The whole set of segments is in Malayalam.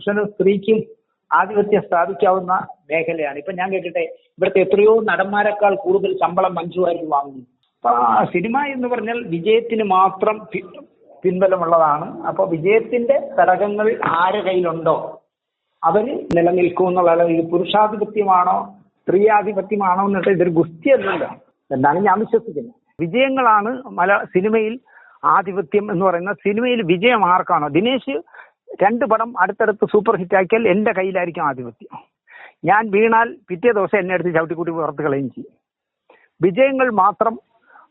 പുരുഷനും സ്ത്രീക്കും ആധിപത്യം സ്ഥാപിക്കാവുന്ന മേഖലയാണ്. ഇപ്പൊ ഞാൻ കേട്ടിട്ടെ ഇവിടുത്തെ എത്രയോ നടന്മാരെക്കാൾ കൂടുതൽ ശമ്പളം മഞ്ജു വാങ്ങുന്നു. സിനിമ എന്ന് പറഞ്ഞാൽ വിജയത്തിന് മാത്രം പിൻബലമുള്ളതാണ്. അപ്പൊ വിജയത്തിന്റെ ഘടകങ്ങൾ ആരുടെ കയ്യിലുണ്ടോ? അവർ നിലനിൽക്കും എന്നുള്ള ഇത് പുരുഷാധിപത്യമാണോ സ്ത്രീ ആധിപത്യമാണോ എന്നിട്ട് ഇതൊരു ഗുസ്തി അല്ലല്ലോ. എന്നാണ് ഞാൻ വിശ്വസിക്കുന്നത്. വിജയങ്ങളാണ് മല സിനിമയിൽ ആധിപത്യം എന്ന് പറയുന്ന സിനിമയിൽ വിജയം ആർക്കാണോ? ദിനേശ് രണ്ട് പടം അടുത്തടുത്ത് സൂപ്പർ ഹിറ്റ് ആക്കിയാൽ എന്റെ കയ്യിലായിരിക്കും ആധിപത്യം. ഞാൻ വീണാൽ പിറ്റേ ദിവസം എന്നെ അടുത്ത് ചവിട്ടിക്കൂട്ടി പുറത്ത് കളയും ചെയ്യും. വിജയങ്ങൾ മാത്രം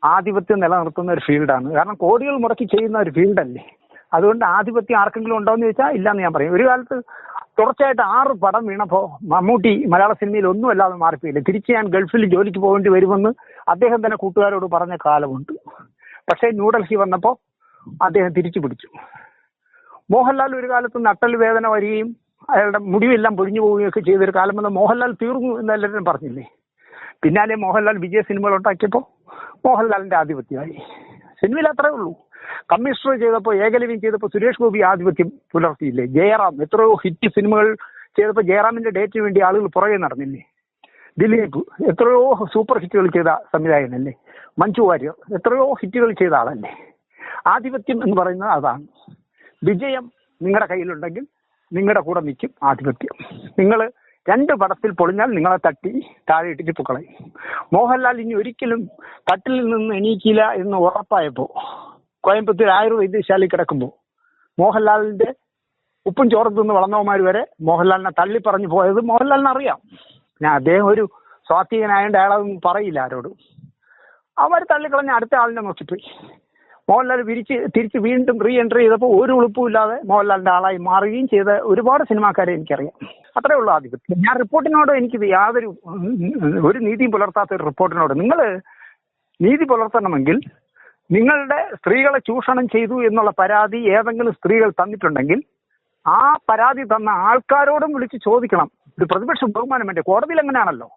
ആധിപത്യം നിലനിർത്തുന്ന ഒരു ഫീൽഡാണ് കാരണം കോടികൾ മുടക്കി ചെയ്യുന്ന ഒരു ഫീൽഡല്ലേ അതുകൊണ്ട് ആധിപത്യം ആർക്കെങ്കിലും ഉണ്ടോ എന്ന് ചോദിച്ചാൽ ഇല്ലെന്ന് ഞാൻ പറയും. ഒരു കാലത്ത് തുടർച്ചയായിട്ട് ആറ് പടം വീണപ്പോൾ മമ്മൂട്ടി മലയാള സിനിമയിൽ ഒന്നും അല്ലാതെ മാറിപ്പോയില്ല? തിരിച്ച് ഞാൻ ഗൾഫിൽ ജോലിക്ക് പോകേണ്ടി വരുമെന്ന് അദ്ദേഹം തന്നെ കൂട്ടുകാരോട് പറഞ്ഞ കാലമുണ്ട്. പക്ഷേ ന്യൂഡൽഹി വന്നപ്പോൾ അദ്ദേഹം തിരിച്ചു പിടിച്ചു. മോഹൻലാൽ ഒരു കാലത്ത് നട്ടൽ വേദന വരികയും അയാളുടെ മുടിവെല്ലാം പൊഴിഞ്ഞു പോവുകയൊക്കെ ചെയ്തൊരു കാലം വന്ന് മോഹൻലാൽ തീർന്നു എന്ന് എല്ലാവരും പറഞ്ഞില്ലേ? പിന്നാലെ മോഹൻലാൽ വിജയ സിനിമകൾ ഉണ്ടാക്കിയപ്പോൾ മോഹൻലാലിന്റെ ആധിപത്യമായി. സിനിമയിൽ അത്രേ ഉള്ളൂ. കമ്മീഷണർ ചെയ്തപ്പോൾ ഏകലവ്യം ചെയ്തപ്പോൾ സുരേഷ് ഗോപി ആധിപത്യം പുലർത്തിയില്ലേ? ജയറാം. എത്രയോ ഹിറ്റ് സിനിമകൾ ചെയ്തപ്പോൾ ജയറാമിന്റെ ഡേറ്റിന് വേണ്ടി ആളുകൾ പുറകെ നടന്നില്ലേ? ദിലീപ് എത്രയോ സൂപ്പർ ഹിറ്റുകൾ ചെയ്ത സംവിധായകനല്ലേ? മഞ്ജു വാര്യർ എത്രയോ ഹിറ്റുകൾ ചെയ്ത ആളല്ലേ? ആധിപത്യം എന്ന് പറയുന്നത് അതാണ്. വിജയം നിങ്ങളുടെ കയ്യിലുണ്ടെങ്കിൽ നിങ്ങളുടെ കൂടെ നിൽക്കും ആധിപത്യം. നിങ്ങൾ രണ്ട് പടത്തിൽ പൊളിഞ്ഞാൽ നിങ്ങളെ തട്ടി താഴെ ഇട്ടിട്ട് പൊക്കളയും. മോഹൻലാൽ ഇനി ഒരിക്കലും തട്ടിൽ നിന്ന് എണീക്കില്ല എന്ന് ഉറപ്പായപ്പോൾ കോയമ്പത്തൂർ ആയുർവൈദ്യശാലയിൽ കിടക്കുമ്പോൾ മോഹൻലാലിന്റെ ഉപ്പും ചോറും തിന്ന് വളർന്നവന്മാർ വരെ മോഹൻലാലിനെ തള്ളി പറഞ്ഞു പോയത് മോഹൻലാലിനെ അറിയാം. ഞാൻ അദ്ദേഹം ഒരു സ്വാത്വികനായതുകൊണ്ട് അയാളൊന്നും പറയില്ല ആരോടും. അവർ തള്ളിക്കളഞ്ഞ അടുത്ത ആളിനെ നോക്കിപ്പോയി. മോഹൻലാൽ വിരിച്ച് തിരിച്ച് വീണ്ടും റീ എൻട്രി ചെയ്തപ്പോൾ ഒരു ഉളുപ്പും ഇല്ലാതെ മോഹൻലാലിന്റെ ആളായി മാറുകയും ചെയ്ത ഒരുപാട് സിനിമാക്കാരെ എനിക്കറിയാം. അത്രേ ഉള്ളൂ ആധിപത്യം. ഞാൻ റിപ്പോർട്ടിനോട് എനിക്ക് യാതൊരു ഒരു നീതിയും പുലർത്താത്ത ഒരു റിപ്പോർട്ടിനോട് നിങ്ങൾ നീതി പുലർത്തണമെങ്കിൽ നിങ്ങളുടെ സ്ത്രീകളെ ചൂഷണം ചെയ്തു എന്നുള്ള പരാതി ഏതെങ്കിലും സ്ത്രീകൾ തന്നിട്ടുണ്ടെങ്കിൽ ആ പരാതി തന്ന ആൾക്കാരോടും വിളിച്ച് ചോദിക്കണം. ഇത് പ്രതിപക്ഷ ബഹുമാനം വേണ്ടി കോടതിയിൽ എങ്ങനെയാണല്ലോ?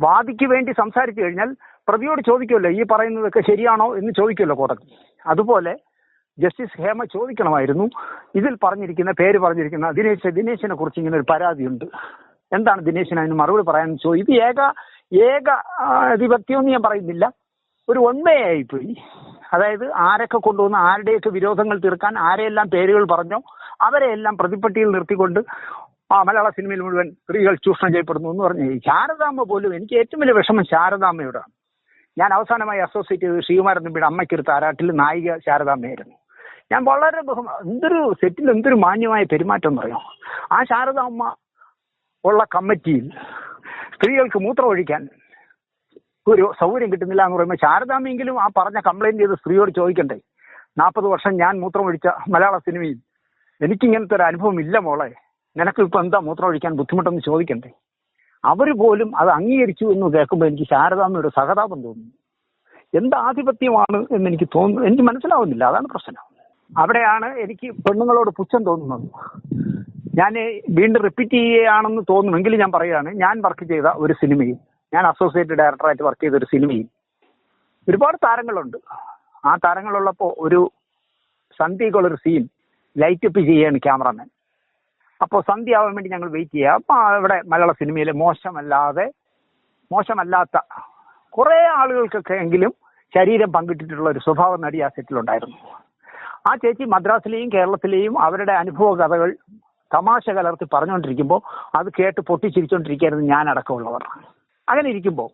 വാദിക്ക് വേണ്ടി സംസാരിച്ചു കഴിഞ്ഞാൽ പ്രതിയോട് ചോദിക്കുമല്ലോ ഈ പറയുന്നതൊക്കെ ശരിയാണോ എന്ന് ചോദിക്കുമല്ലോ കോടതി. അതുപോലെ ജസ്റ്റിസ് ഹേമ ചോദിക്കണമായിരുന്നു. ഇതിൽ പറഞ്ഞിരിക്കുന്ന പേര് പറഞ്ഞിരിക്കുന്ന ദിനേശ് ദിനേശിനെ കുറിച്ച് ഇങ്ങനെ ഒരു പരാതിയുണ്ട്. എന്താണ് ദിനേശിന് അതിന് മറുപടി പറയാൻ ചോദിച്ചു ഇത് ഏക ഏക എന്ന് ഞാൻ പറയുന്നില്ല. ഒരു ഒന്മയായിപ്പോയി അതായത് ആരൊക്കെ കൊണ്ടുവന്ന് ആരുടെയൊക്കെ വിരോധങ്ങൾ തീർക്കാൻ ആരെയെല്ലാം പേരുകൾ പറഞ്ഞോ അവരെ എല്ലാം പ്രതിപ്പട്ടിയിൽ നിർത്തിക്കൊണ്ട് ആ മലയാള സിനിമയിൽ മുഴുവൻ സ്ത്രീകൾ ചൂഷണം ചെയ്യപ്പെടുന്നു എന്ന് പറഞ്ഞു. ശാരദാമ്മ പോലും എനിക്ക് ഏറ്റവും വലിയ വിഷമം ശാരദാമ്മയുടെ ഞാൻ അവസാനമായി അസോസിയേറ്റ് ചെയ്ത് ശ്രീകുമാരൻ നമ്പിയുടെ അമ്മയ്ക്കെടുത്ത ആരാട്ടിൽ നായിക ശാരദാമ്മയായിരുന്നു ഞാൻ വളരെ ബഹുമാ എന്തൊരു സെറ്റിൽ എന്തൊരു മാന്യമായ പെരുമാറ്റം എന്ന് പറയാം ആ ശാരദാമ്മ ഉള്ള കമ്മിറ്റിയിൽ സ്ത്രീകൾക്ക് മൂത്രം ഒഴിക്കാൻ ഒരു സൗകര്യം കിട്ടുന്നില്ല എന്ന് പറയുമ്പോൾ ശാരദാമ്മയെങ്കിലും ആ പറഞ്ഞ കംപ്ലൈന്റ് ചെയ്ത് സ്ത്രീയോട് ചോദിക്കണ്ടേ? നാൽപ്പത് വർഷം ഞാൻ മൂത്രമൊഴിച്ച മലയാള സിനിമയിൽ എനിക്കിങ്ങനത്തെ ഒരു അനുഭവം ഇല്ല മോളെ. നിനക്ക് ഇപ്പൊ എന്താ മൂത്രം ഒഴിക്കാൻ ബുദ്ധിമുട്ടെന്ന് ചോദിക്കണ്ടേ? അവർ പോലും അത് അംഗീകരിച്ചു എന്ന് കേൾക്കുമ്പോൾ എനിക്ക് ശാരദാമ്മയുടെ സഹതാപം തോന്നുന്നു. എന്ത് ആധിപത്യമാണ് എന്ന് എനിക്ക് തോന്നുന്നു. എനിക്ക് മനസ്സിലാവുന്നില്ല. അതാണ് പ്രശ്നം. അവിടെയാണ് എനിക്ക് പെണ്ണുങ്ങളോട് പുച്ഛം തോന്നുന്നത്. ഞാൻ വീണ്ടും റിപ്പീറ്റ് ചെയ്യുകയാണെന്ന് തോന്നുമെങ്കിൽ ഞാൻ പറയുകയാണ് ഞാൻ വർക്ക് ചെയ്ത ഒരു സിനിമയിൽ ഞാൻ അസോസിയേറ്റ് ഡയറക്ടറായിട്ട് വർക്ക് ചെയ്ത ഒരു സിനിമയിൽ ഒരുപാട് താരങ്ങളുണ്ട്. ആ താരങ്ങളുള്ളപ്പോൾ ഒരു സന്ധ്യക്കുള്ളൊരു സീൻ ലൈറ്റ് അപ്പ് ചെയ്യാണ് ക്യാമറമാൻ അപ്പോൾ സന്ധ്യ ആവാൻ വേണ്ടി ഞങ്ങൾ വെയിറ്റ് ചെയ്യുക അപ്പോൾ അവിടെ മലയാള സിനിമയിലെ മോശമല്ലാതെ മോശമല്ലാത്ത കുറേ ആളുകൾക്കൊക്കെ എങ്കിലും ശരീരം പങ്കിട്ടിട്ടുള്ള ഒരു സ്വഭാവ നടി ആ സെറ്റിലുണ്ടായിരുന്നു ആ ചേച്ചി മദ്രാസിലെയും കേരളത്തിലെയും അവരുടെ അനുഭവ കഥകൾ തമാശ കലർത്തി പറഞ്ഞുകൊണ്ടിരിക്കുമ്പോൾ അത് കേട്ട് പൊട്ടിച്ചിരിച്ചുകൊണ്ടിരിക്കുകയായിരുന്നു ഞാൻ അടക്കമുള്ളവർ അങ്ങനെ ഇരിക്കുമ്പോൾ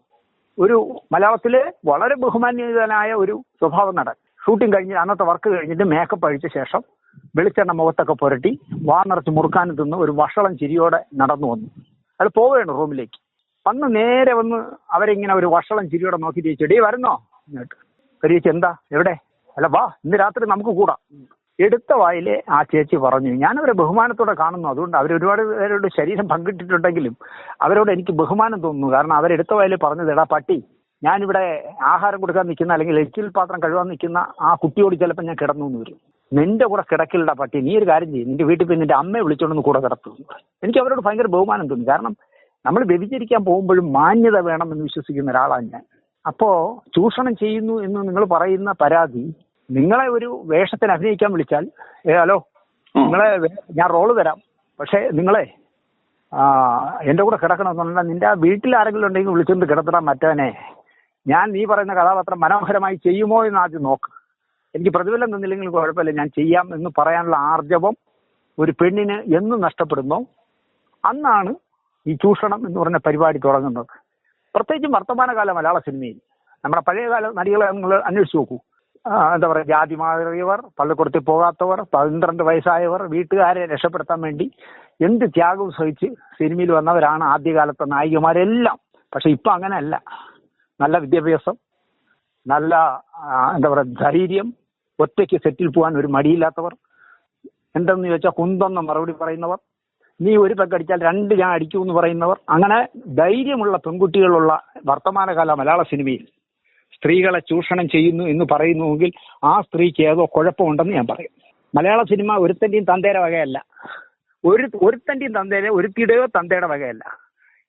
ഒരു മലയാളത്തിലെ വളരെ ബഹുമാന്യതനായ ഒരു സ്വഭാവ നടൻ ഷൂട്ടിംഗ് കഴിഞ്ഞ് അന്നത്തെ വർക്ക് കഴിഞ്ഞിട്ട് മേക്കപ്പ് അഴിച്ച ശേഷം വെളിച്ചെണ്ണ മുഖത്തൊക്കെ പുരട്ടി വാ നിറച്ച് മുറുക്കാനും തിന്ന് ഒരു വഷളം ചിരിയോടെ നടന്നു വന്നു. അത് പോവുകയാണ് റൂമിലേക്ക്. വന്ന് നേരെ വന്ന് അവരിങ്ങനെ ഒരു വഷളം ചിരിയോടെ നോക്കി ചോദിച്ചു ഡേ വരുന്നോ? എന്നിട്ട് ഒരു ചേച്ചി എന്താ? എവിടെ? അല്ല വാ ഇന്ന് രാത്രി നമുക്ക് കൂടാം. എടുത്ത വായിലെ ആ ചേച്ചി പറഞ്ഞു ഞാൻ അവരെ ബഹുമാനത്തോടെ കാണുന്നു. അതുകൊണ്ട് അവർ ഒരുപാട് പേരോട് ശരീരം പങ്കിട്ടിട്ടുണ്ടെങ്കിലും അവരോട് എനിക്ക് ബഹുമാനം തോന്നുന്നു. കാരണം അവരെടുത്ത വായിലെ പറഞ്ഞത് എടാ പട്ടി ഞാനിവിടെ ആഹാരം കൊടുക്കാൻ നിൽക്കുന്ന അല്ലെങ്കിൽ എച്ചിൽ പാത്രം കഴുകാൻ നിൽക്കുന്ന ആ കുട്ടിയോട് ചിലപ്പോൾ ഞാൻ കിടന്നു എന്ന് വരും. നിന്റെ കൂടെ കിടക്കില്ലടാ പട്ടി. നീ ഒരു കാര്യം ചെയ്യും. നിന്റെ വീട്ടിൽ പോയി നിന്റെ അമ്മയെ വിളിച്ചോണ്ടൊന്ന് കൂടെ കിടത്തു എനിക്ക് അവരോട് ഭയങ്കര ബഹുമാനം തോന്നി. കാരണം നമ്മൾ വ്യഭിചരിക്കാൻ പോകുമ്പോഴും മാന്യത വേണമെന്ന് വിശ്വസിക്കുന്ന ഒരാളാണ് ഞാൻ. അപ്പോ ചൂഷണം ചെയ്യുന്നു എന്ന് നിങ്ങൾ പറയുന്ന പരാതി നിങ്ങളെ ഒരു വേഷത്തിന് അഭിനയിക്കാൻ വിളിച്ചാൽ ഏ ഹലോ നിങ്ങളെ ഞാൻ റോൾ തരാം. പക്ഷേ നിങ്ങളെ ആ, എന്റെ കൂടെ കിടക്കണമെന്നുണ്ടെങ്കിൽ നിന്റെ ആ വീട്ടിൽ ആരെങ്കിലും ഉണ്ടെങ്കിൽ വിളിച്ചുകൊണ്ട് കിടത്തണം മറ്റവനെ. ഞാൻ നീ പറയുന്ന കഥാപാത്രം മനോഹരമായി ചെയ്യുമോ എന്ന് ആദ്യം നോക്ക്. എനിക്ക് പ്രതിഫലം തന്നില്ലെങ്കിൽ കുഴപ്പമില്ല. ഞാൻ ചെയ്യാം എന്ന് പറയാനുള്ള ആർജവം ഒരു പെണ്ണിന് എന്ന് നഷ്ടപ്പെടുന്നോ. അന്നാണ് ഈ ചൂഷണം എന്ന് പറഞ്ഞ പരിപാടി തുടങ്ങുന്നത്. പ്രത്യേകിച്ചും വർത്തമാനകാല മലയാള സിനിമയിൽ. നമ്മുടെ പഴയകാല നടികളെ നിങ്ങൾ അന്വേഷിച്ച് നോക്കൂ. എന്താ പറയുക ജാതി മാറിയവർ പള്ളിക്കൂടത്തിൽ പോകാത്തവർ പന്ത്രണ്ട് വയസ്സായവർ വീട്ടുകാരെ രക്ഷപ്പെടുത്താൻ വേണ്ടി എന്ത് ത്യാഗവും സഹിച്ച് സിനിമയിൽ വന്നവരാണ് ആദ്യകാലത്തെ നായികമാരെല്ലാം. പക്ഷെ ഇപ്പൊ അങ്ങനെയല്ല. നല്ല വിദ്യാഭ്യാസം നല്ല എന്താ പറയുക ധൈര്യം ഒറ്റയ്ക്ക് സെറ്റിൽ പോകാൻ ഒരു മടിയില്ലാത്തവർ. എന്തെന്ന് ചോദിച്ചാൽ കുന്തെന്ന മറുപടി പറയുന്നവർ. നീ ഒരു പെക്കടിച്ചാൽ രണ്ട് ഞാൻ അടിക്കൂ എന്ന് പറയുന്നവർ. അങ്ങനെ ധൈര്യമുള്ള പെൺകുട്ടികളുള്ള വർത്തമാനകാല മലയാള സിനിമയിൽ സ്ത്രീകളെ ചൂഷണം ചെയ്യുന്നു എന്ന് പറയുന്നുവെങ്കിൽ ആ സ്ത്രീക്ക് ഏതോ കുഴപ്പമുണ്ടെന്ന് ഞാൻ പറയും. മലയാള സിനിമ ഒരുത്തന്റെയും തന്തേര വകയല്ല. ഒരു ഒരുത്തന്റെയും തന്തേര ഒരുത്തിയുടെയോ തന്തയുടെ വകയല്ല.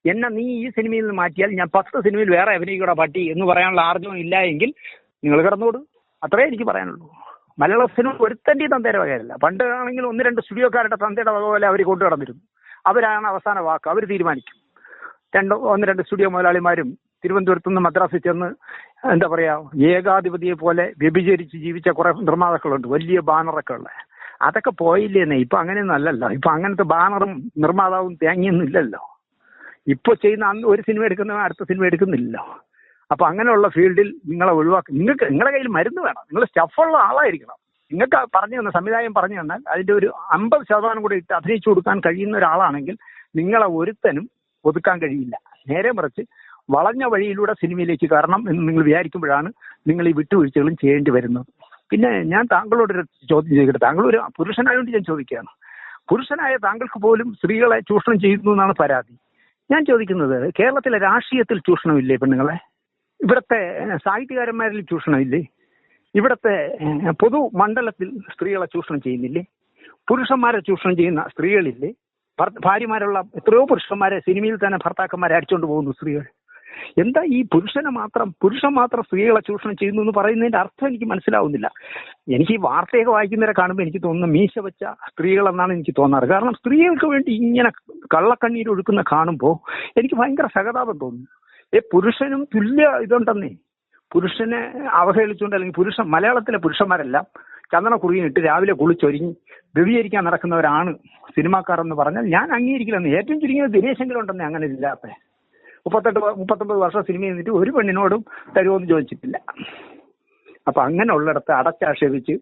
എന്നെ നീ ഈ സിനിമയിൽ നിന്ന് മാറ്റിയാൽ ഞാൻ പത്ത് സിനിമയിൽ വേറെ അഭിനയിക്കൂടെ പട്ടി എന്ന് പറയാനുള്ള ആർജവം ഇല്ല എങ്കിൽ നിങ്ങൾ കിടന്നോട്. അത്രേ എനിക്ക് പറയാനുള്ളൂ. സിനിമ ഒരുത്തന്റെയും തന്തയുടെ വകയല്ല. പണ്ട് ആണെങ്കിൽ ഒന്ന് രണ്ട് സ്റ്റുഡിയോക്കാരുടെ തന്തയുടെ വക പോലെ അവർ കൊണ്ടു നടന്നിരുന്നു. അവരാണ് അവസാന വാക്ക്. അവർ തീരുമാനിക്കും. രണ്ട് ഒന്ന് രണ്ട് സ്റ്റുഡിയോ മുതലാളിമാരും തിരുവനന്തപുരത്ത് നിന്ന് മദ്രാസിൽ ചെന്ന് എന്താ പറയാ ഏകാധിപതിയെ പോലെ വ്യഭിചരിച്ച് ജീവിച്ച കുറെ നിർമ്മാതാക്കളുണ്ട്. വലിയ ബാനറൊക്കെ ഉള്ള അതൊക്കെ പോയില്ലേന്നേ. ഇപ്പൊ അങ്ങനെയൊന്നും അല്ലല്ലോ. ഇപ്പൊ അങ്ങനത്തെ ബാനറും നിർമ്മാതാവും തേങ്ങിയൊന്നും ഇല്ലല്ലോ. ഇപ്പൊ ചെയ്യുന്ന ഒരു സിനിമ എടുക്കുന്ന അടുത്ത സിനിമ എടുക്കുന്നില്ലല്ലോ. അപ്പൊ അങ്ങനെയുള്ള ഫീൽഡിൽ നിങ്ങളെ ഒഴിവാക്കി നിങ്ങൾക്ക് നിങ്ങളുടെ കയ്യിൽ മരുന്ന് വേണം. നിങ്ങൾ സ്റ്റഫുള്ള ആളായിരിക്കണം. നിങ്ങൾക്ക് പറഞ്ഞു തന്ന സംവിധായകൻ പറഞ്ഞു തന്നാൽ അതിന്റെ ഒരു അമ്പത് ശതമാനം കൂടി ഇട്ട് അഭിനയിച്ചു കൊടുക്കാൻ കഴിയുന്ന ഒരാളാണെങ്കിൽ നിങ്ങളെ ഒരുത്തനും ഒതുക്കാൻ കഴിയില്ല. നേരെ മറിച്ച് വളഞ്ഞ വഴിയിലൂടെ സിനിമയിലേക്ക് കയറണം എന്ന് നിങ്ങൾ വിചാരിക്കുമ്പോഴാണ് നിങ്ങൾ ഈ വിട്ടുവീഴ്ചകളും ചെയ്യേണ്ടി വരുന്നത്. പിന്നെ ഞാൻ താങ്കളോട് ഒരു ചോദ്യം ചെയ്തിട്ട് താങ്കൾ ഒരു പുരുഷനായതുകൊണ്ട് ഞാൻ ചോദിക്കുകയാണ്. പുരുഷനായ താങ്കൾക്ക് പോലും സ്ത്രീകളെ ചൂഷണം ചെയ്യുന്നു എന്നാണ് പരാതി. ഞാൻ ചോദിക്കുന്നത് കേരളത്തിലെ രാഷ്ട്രീയത്തിൽ ചൂഷണമില്ലേ പെണ്ണുങ്ങളെ? ഇവിടുത്തെ സാഹിത്യകാരന്മാരിൽ ചൂഷണം ഇല്ലേ ഇവിടത്തെ പൊതു മണ്ഡലത്തിൽ സ്ത്രീകളെ ചൂഷണം ചെയ്യുന്നില്ലേ? പുരുഷന്മാരെ ചൂഷണം ചെയ്യുന്ന സ്ത്രീകളില്ലേ? ഭാര്യമാരുള്ള എത്രയോ പുരുഷന്മാരെ സിനിമയിൽ തന്നെ ഭർത്താക്കന്മാരെ അടിച്ചുകൊണ്ട് പോകുന്നു സ്ത്രീകൾ. എന്താ ഈ പുരുഷനെ മാത്രം പുരുഷൻ മാത്രം സ്ത്രീകളെ ചൂഷണം ചെയ്യുന്നു എന്ന് പറയുന്നതിന്റെ അർത്ഥം എനിക്ക് മനസ്സിലാവുന്നില്ല. എനിക്ക് ഈ വാർത്തയൊക്കെ വായിക്കുന്നവരെ കാണുമ്പോൾ എനിക്ക് തോന്നുന്നു മീശ വെച്ച സ്ത്രീകൾ എന്നാണ് എനിക്ക് തോന്നാറ്. കാരണം സ്ത്രീകൾക്ക് വേണ്ടി ഇങ്ങനെ കള്ളക്കണ്ണീരൊഴുക്കുന്ന കാണുമ്പോൾ എനിക്ക് ഭയങ്കര സഹതാപം തോന്നുന്നു. ഏ പുരുഷനും തുല്യ ഇതുണ്ടെന്നേ. പുരുഷനെ അവഹേളിച്ചുകൊണ്ട് അല്ലെങ്കിൽ പുരുഷ മലയാളത്തിലെ പുരുഷന്മാരെല്ലാം ചന്ദന കുറുകിയിട്ട് രാവിലെ കുളിച്ചൊരുങ്ങി വ്യഭിചരിക്കാൻ നടക്കുന്നവരാണ് സിനിമാക്കാർ എന്ന് പറഞ്ഞാൽ ഞാൻ അംഗീകരിക്കില്ലെന്ന്. ഏറ്റവും ചുരുങ്ങിയത് ദിനേശെങ്കിലും ഉണ്ടെന്നേ അങ്ങനെ ഇല്ലാത്ത മുപ്പത്തെട്ട് മുപ്പത്തൊമ്പത് വർഷം സിനിമ ചെയ്തിട്ട് ഒരു പെണ്ണിനോടും തരുമെന്ന് ചോദിച്ചിട്ടില്ല. അപ്പൊ അങ്ങനെ ഉള്ളിടത്ത് അടച്ചാക്ഷേപിച്ച്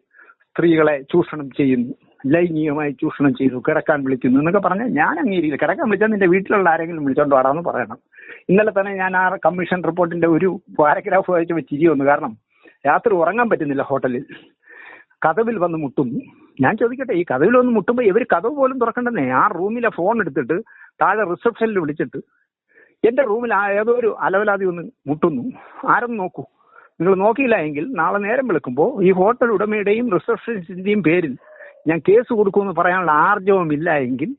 സ്ത്രീകളെ ചൂഷണം ചെയ്യുന്നു ലൈംഗികമായി ചൂഷണം ചെയ്തു കിടക്കാൻ വിളിക്കുന്നു എന്നൊക്കെ പറഞ്ഞാൽ ഞാൻ അംഗീകരിക്കില്ല. കിടക്കാൻ വിളിച്ചാൽ നിന്റെ വീട്ടിലുള്ള ആരെങ്കിലും വിളിച്ചോണ്ട് വാടാന്ന് പറയണം. ഇന്നലെ തന്നെ ഞാൻ ആ കമ്മീഷൻ റിപ്പോർട്ടിന്റെ ഒരു പാരഗ്രാഫ് വായിച്ചപ്പോൾ ചിരി വന്നു. കാരണം രാത്രി ഉറങ്ങാൻ പറ്റുന്നില്ല ഹോട്ടലിൽ. കഥവിൽ വന്ന് മുട്ടുന്നു ഞാൻ ചോദിക്കട്ടെ ഈ കഥവിൽ വന്ന് മുട്ടുമ്പോൾ ഇവർ കഥവ് പോലും തുറക്കണ്ടെന്നേ? ആ റൂമിലെ ഫോൺ എടുത്തിട്ട് താഴെ റിസപ്ഷനിൽ വിളിച്ചിട്ട് എന്റെ റൂമിൽ ഏതോ ഒരു അലവലാതി ഒന്ന് മുട്ടുന്നു. ആരും നോക്കൂ. നിങ്ങൾ നോക്കിയില്ല എങ്കിൽ നാളെ നേരം വിളിക്കുമ്പോൾ ഈ ഹോട്ടൽ ഉടമയുടെയും റിസപ്ഷനിസ്റ്റിന്റെയും പേരിൽ ഞാൻ കേസ് കൊടുക്കുമെന്ന് പറയാനുള്ള ആർജവും ഇല്ല എങ്കിൽ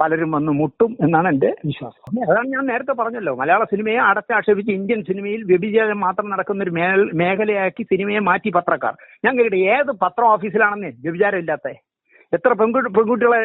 പലരും വന്ന് മുട്ടും എന്നാണ് എന്റെ വിശ്വാസം. അതാണ് ഞാൻ നേരത്തെ പറഞ്ഞല്ലോ മലയാള സിനിമയെ അടച്ചാക്ഷേപിച്ച് ഇന്ത്യൻ സിനിമയിൽ വ്യഭിചാരം മാത്രം നടക്കുന്ന ഒരു മേഖലയാക്കി സിനിമയെ മാറ്റി പത്രക്കാർ. ഞാൻ കേട്ടെ ഏത് പത്രം ഓഫീസിലാണെന്നേ? വ്യഭിചാരം ഇല്ലാത്ത. എത്ര പെൺകുട്ടി പെൺകുട്ടികളെ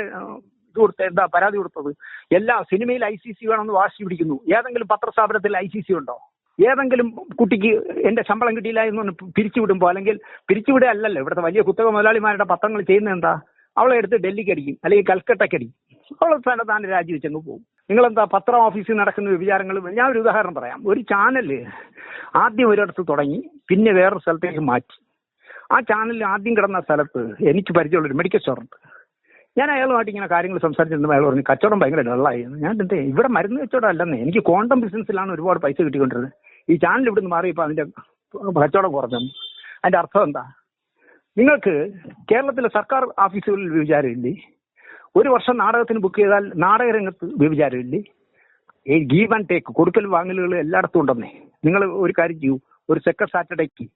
കൊടുത്ത എന്താ പരാതി കൊടുത്തത്? എല്ലാ സിനിമയിൽ ഐ സി സി വേണമെന്ന് വാശി പിടിക്കുന്നു. ഏതെങ്കിലും പത്രസ്ഥാപനത്തിൽ ഐ സി സി ഉണ്ടോ? ഏതെങ്കിലും കുട്ടിക്ക് എന്റെ ശമ്പളം കിട്ടിയില്ല എന്ന് പിരിച്ചുവിടുമ്പോ അല്ലെങ്കിൽ പിരിച്ചുവിടുക അല്ലല്ലോ ഇവിടുത്തെ വലിയ കുത്തക മുതലാളിമാരുടെ പത്രങ്ങൾ ചെയ്യുന്നത് എന്താ? അവളെ എടുത്ത് ഡൽഹിക്ക് അടിക്കും അല്ലെങ്കിൽ കൽക്കട്ടയ്ക്ക് അടിക്കും. അവളെ താൻ രാജിവെച്ചങ്ങ് പോകും നിങ്ങളെന്താ പത്ര ഓഫീസിൽ നടക്കുന്ന വിചാരങ്ങൾ? ഞാൻ ഒരു ഉദാഹരണം പറയാം. ഒരു ചാനൽ ആദ്യം ഒരിടത്ത് തുടങ്ങി പിന്നെ വേറൊരു സ്ഥലത്തേക്ക് മാറ്റി. ആ ചാനലിൽ ആദ്യം കിടന്ന സ്ഥലത്ത് എനിക്ക് പരിചയമുള്ള ഒരു മെഡിക്കൽ സ്റ്റോർ ഉണ്ട്. ഞാൻ അയാളുമായിട്ട് ഇങ്ങനെ കാര്യങ്ങൾ സംസാരിച്ചിരുന്നപ്പോൾ അയാൾ പറഞ്ഞു കച്ചവടം ഭയങ്കര ഡള്ളായി ഞാൻ എന്തേ ഇവിടെ മരുന്ന് കച്ചവടം അല്ലെന്നേ. എനിക്ക് ക്വാണ്ടം ബിസിനസ്സിലാണ് ഒരുപാട് പൈസ കിട്ടിക്കൊണ്ടിരുന്നത്. ഈ ചാനൽ ഇവിടുന്ന് മാറിയപ്പോൾ അതിന്റെ കച്ചവടം കുറഞ്ഞു. അതിന്റെ അർത്ഥം എന്താ? നിങ്ങൾക്ക് കേരളത്തിലെ സർക്കാർ ഓഫീസുകളിൽ വ്യഭിചാരമില്ലേ ഒരു വർഷം നാടകത്തിന് ബുക്ക് ചെയ്താൽ നാടകരംഗത്ത് വ്യഭിചാരമില്ലേ? ഈ ഗീവ് ആൻഡ് ടേക്ക് കൊടുക്കൽ വാങ്ങലുകൾ എല്ലായിടത്തും ഉണ്ടെന്നേ. നിങ്ങൾ ഒരു കാര്യം ചെയ്യൂ. ഒരു സെക്കൻഡ് സാറ്റർഡേക്ക്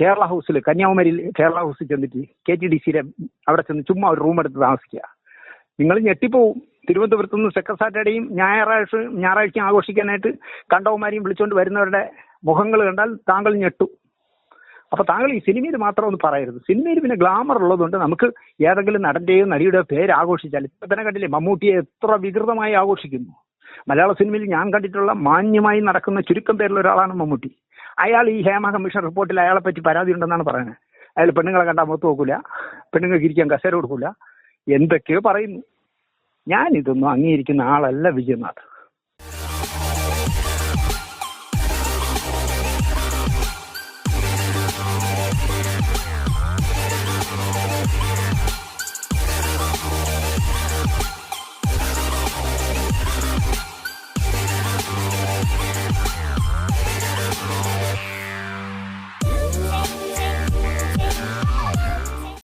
കേരള ഹൗസിൽ കന്യാകുമാരിയിൽ കേരള ഹൗസിൽ ചെന്നിട്ട് കെ ടി ഡി സിയിലെ അവിടെ ചെന്ന് ചുമ്മാ ഒരു റൂം എടുത്ത് താമസിക്കുക. നിങ്ങൾ ഞെട്ടിപ്പോവും. തിരുവനന്തപുരത്ത് നിന്ന് സെക്കൻഡ് സാറ്റർഡേയും ഞായറാഴ്ച ഞായറാഴ്ചയും ആഘോഷിക്കാനായിട്ട് കണ്ടവന്മാരെയും വിളിച്ചുകൊണ്ട് വരുന്നവരുടെ മുഖങ്ങൾ കണ്ടാൽ താങ്കൾ ഞെട്ടു. അപ്പൊ താങ്കൾ ഈ സിനിമയിൽ മാത്രം ഒന്ന് പറയരുത്. സിനിമയിൽ പിന്നെ ഗ്ലാമർ ഉള്ളതുകൊണ്ട് നമുക്ക് ഏതെങ്കിലും നടന്റെയോ നടിയുടെയോ പേര് ആഘോഷിച്ചാൽ ഇപ്പൊ തന്നെ കണ്ടില്ലേ മമ്മൂട്ടിയെ എത്ര വികൃതമായി ആഘോഷിക്കുന്നു. മലയാള സിനിമയിൽ ഞാൻ കണ്ടിട്ടുള്ള മാന്യമായി നടക്കുന്ന ചുരുക്കം പേരിൽ ഒരാളാണ് മമ്മൂട്ടി. അയാൾ ഈ ഹേമ കമ്മീഷൻ റിപ്പോർട്ടിൽ അയാളെ പറ്റി പരാതി ഉണ്ടെന്നാണ് പറയുന്നത്. അയാൾ പെണ്ണുങ്ങളെ കണ്ടാൽ മുഖത്ത് നോക്കൂല പെണ്ണുങ്ങൾക്ക് ഇരിക്കാൻ കസേര കൊടുക്കൂല എന്തൊക്കെയോ പറയുന്നു. ഞാൻ ഇതൊന്നും അംഗീകരിക്കുന്ന ആളല്ല വിജയനാഥ്.